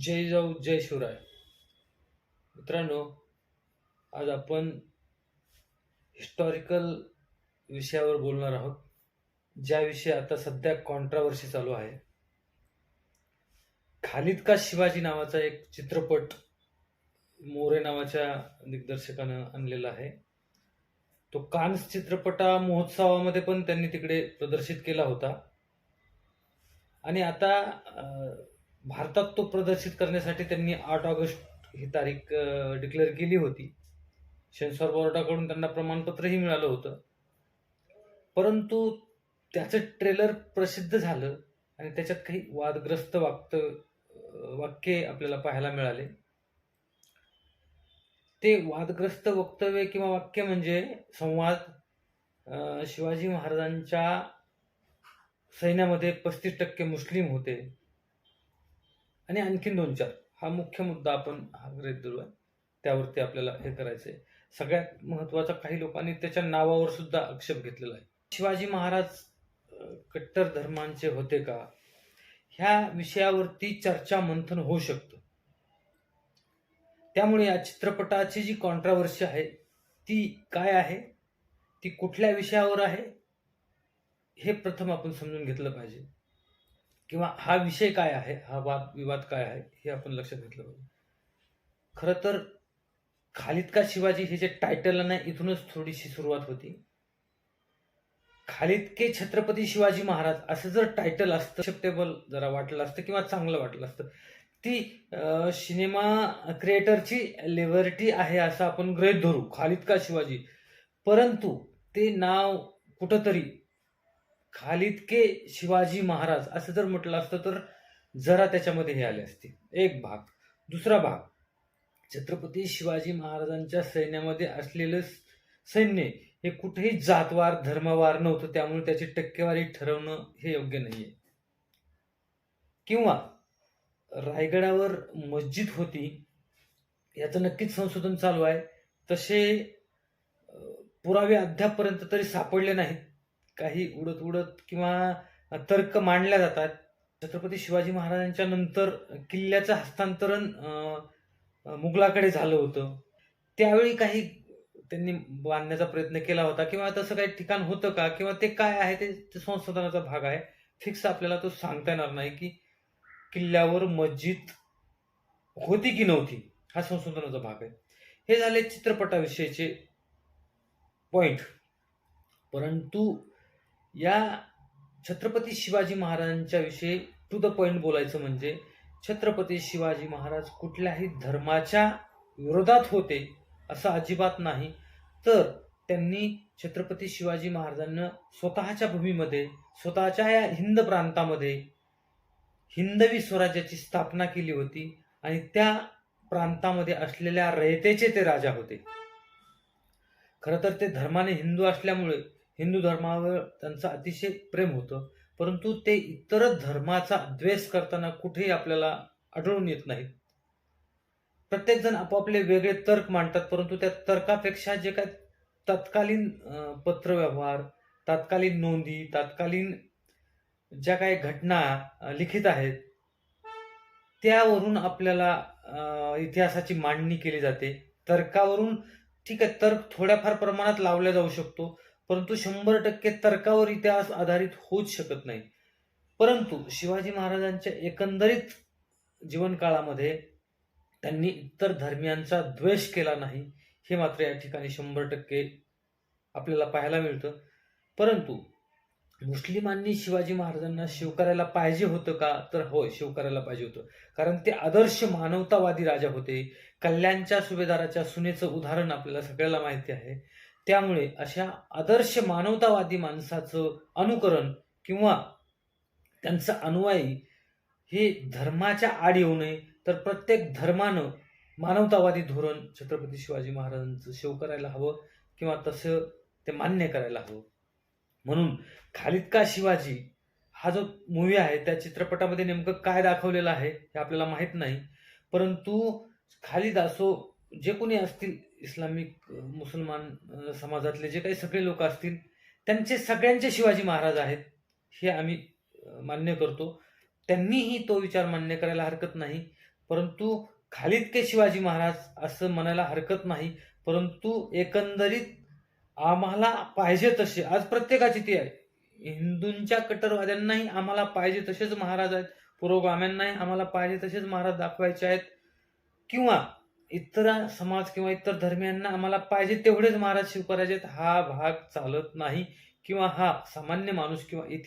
जय जाऊ जय शिवराय. मित्रांनो आज आपण हिस्टॉरिकल विषयावर बोलणार आहोत ज्याविषयी आता सध्या कॉन्ट्रावर्सी चालू आहे. खालिद का शिवाजी नावाचा एक चित्रपट मोरे नावाच्या दिग्दर्शकानं आणलेला आहे. तो कान्स चित्रपटा महोत्सवामध्ये पण त्यांनी तिकडे प्रदर्शित केला होता. आणि आता भारतात तो प्रदर्शित करण्यासाठी त्यांनी आठ ऑगस्ट ही तारीख डिक्लेअर केली होती. सेन्सॉर बोर्डाकडून त्यांना प्रमाणपत्रही मिळालं होतं. परंतु त्याचं ट्रेलर प्रसिद्ध झालं आणि त्याच्यात काही वादग्रस्त वाक्त वाक्ये आपल्याला पाहायला मिळाले. ते वादग्रस्त वक्तव्य किंवा वाक्य म्हणजे संवाद शिवाजी महाराजांच्या सैन्यामध्ये पस्तीस टक्के मुस्लिम होते. आणि आणखीन दोन चार. हा मुख्य मुद्दा आपण हा धरू आहे त्यावरती आपल्याला हे करायचं आहे सगळ्यात महत्त्वाचा काही लोकांनी त्याच्या नावावर सुद्धा आक्षेप घेतलेला आहे. शिवाजी महाराज कट्टर धर्मांचे होते का? ह्या विषयावरती चर्चा मंथन होऊ शकतं. त्यामुळे या चित्रपटाची जी कॉन्ट्रावर्सी आहे ती काय आहे? ती कुठल्या विषयावर आहे? हे प्रथम आपण समजून घेतलं पाहिजे. किंवा हा विषय काय आहे? हा वाद विवाद काय आहे? हे आपण लक्षात घेतलं पाहिजे. खरं तर खालिद का शिवाजी हे जे टायटल आहे ना इथूनच थोडीशी सुरुवात होती. खालिद के छत्रपती शिवाजी महाराज असं जर टायटल असतं एक्सेप्टेबल जरा वाटलं असतं किंवा चांगलं वाटलं असतं ती सिनेमा क्रिएटरची लिबर्टी आहे असं आपण गृहीत धरू खालिद का शिवाजी. परंतु ते नाव कुठंतरी खालिद के शिवाजी महाराज असं जर म्हटलं असतं तर जरा त्याच्यामध्ये हे आले असते. एक भाग. दुसरा भाग. छत्रपती शिवाजी महाराजांच्या सैन्यामध्ये असलेलं सैन्य हे कुठेही जातवार धर्मवार नव्हतं. त्यामुळे त्याची टक्केवारी ठरवणं हे योग्य नाहीये. किंवा रायगडावर मस्जिद होती याचं नक्कीच संशोधन चालू आहे. तसे पुरावे अद्यापपर्यंत तरी सापडले नाहीत. काही उडत उडत किंवा तर्क मांडल्या जातात. छत्रपती शिवाजी महाराजांच्या नंतर किल्ल्याचं हस्तांतरण मुघलाकडे झालं होतं. त्यावेळी काही त्यांनी बांधण्याचा प्रयत्न केला होता किंवा तसं काही ठिकाण होतं का? किंवा ते काय आहे? ते ते संशोधनाचा भाग आहे. फिक्स आपल्याला तो सांगता येणार नाही की किल्ल्यावर मस्जिद होती की नव्हती? हा संशोधनाचा भाग आहे. हे झाले चित्रपटाविषयीचे पॉइंट परंतु या छत्रपती शिवाजी महाराजांच्या विषयी टू द पॉइंट बोलायचं म्हणजे छत्रपती शिवाजी महाराज कुठल्याही धर्माच्या विरोधात होते असं अजिबात नाही. तर त्यांनी छत्रपती शिवाजी महाराजांना स्वतःच्या भूमीमध्ये स्वतःच्या या हिंद प्रांतामध्ये हिंदवी स्वराज्याची स्थापना केली होती आणि त्या प्रांतामध्ये असलेल्या रयतेचे ते राजा होते. खरं तर ते धर्माने हिंदू असल्यामुळे हिंदू धर्मावर त्यांचं अतिशय प्रेम होतं. परंतु ते इतर धर्माचा द्वेष करताना कुठेही आपल्याला आढळून येत नाहीत. प्रत्येकजण आपापले वेगळे तर्क मांडतात परंतु त्या तर्कापेक्षा जे काय तत्कालीन पत्रव्यवहार तात्कालीन नोंदी तात्कालीन ज्या काही घटना लिखित आहेत त्यावरून आपल्याला इतिहासाची मांडणी केली जाते. तर्कावरून ठीक आहे तर्क थोड्याफार प्रमाणात लावला जाऊ शकतो परंतु शंभर टक्के तर्कावर इतिहास आधारित होऊच शकत नाही. परंतु शिवाजी महाराजांच्या एकंदरीत जीवनकाळामध्ये त्यांनी इतर धर्मियांचा द्वेष केला नाही हे मात्र या ठिकाणी शंभर टक्के आपल्याला पाहायला मिळतं. परंतु मुस्लिमांनी शिवाजी महाराजांना शिवकारायला पाहिजे होतं का? तर होय शिवकारायला पाहिजे होतं. कारण ते आदर्श मानवतावादी राजा होते. कल्याणच्या सुभेदाराच्या सुनेचं उदाहरण आपल्याला सगळ्याला माहिती आहे. त्यामुळे अशा आदर्श मानवतावादी माणसाचं अनुकरण किंवा त्यांचं अनुयायी हे धर्माच्या आड येऊ नये तर प्रत्येक धर्मानं मानवतावादी धोरण छत्रपती शिवाजी महाराजांचं शेव करायला हवं किंवा तसं ते मान्य करायला हवं. म्हणून खालिद का शिवाजी हा जो मूवी आहे त्या चित्रपटामध्ये नेमकं काय दाखवलेलं आहे हे आपल्याला माहीत नाही परंतु खालिद असो जे कोणी असतील इस्लामिक मुसलमान समाजातले जे काही सगळे लोक असतील त्यांचे सगळ्यांचे शिवाजी महाराज आहेत हे आम्ही मान्य करतो. त्यांनीही तो विचार मान्य करायला हरकत नाही. परंतु खालीत के शिवाजी महाराज असं म्हणायला हरकत नाही. परंतु एकंदरीत आम्हाला पाहिजे तसे आज प्रत्येकाची ती आहे. हिंदूंच्या कट्टरवाद्यांनाही आम्हाला पाहिजे तसेच महाराज आहेत. पुरोगाम्यांनाही आम्हाला पाहिजे तसेच महाराज दाखवायचे आहेत. किंवा इतर समाज किंवा इतर धर्मियांना आम्हाला पाहिजे तेवढेच महाराज शिव हा भाग चालत नाही. किंवा हा सामान्य माणूस किंवा इथे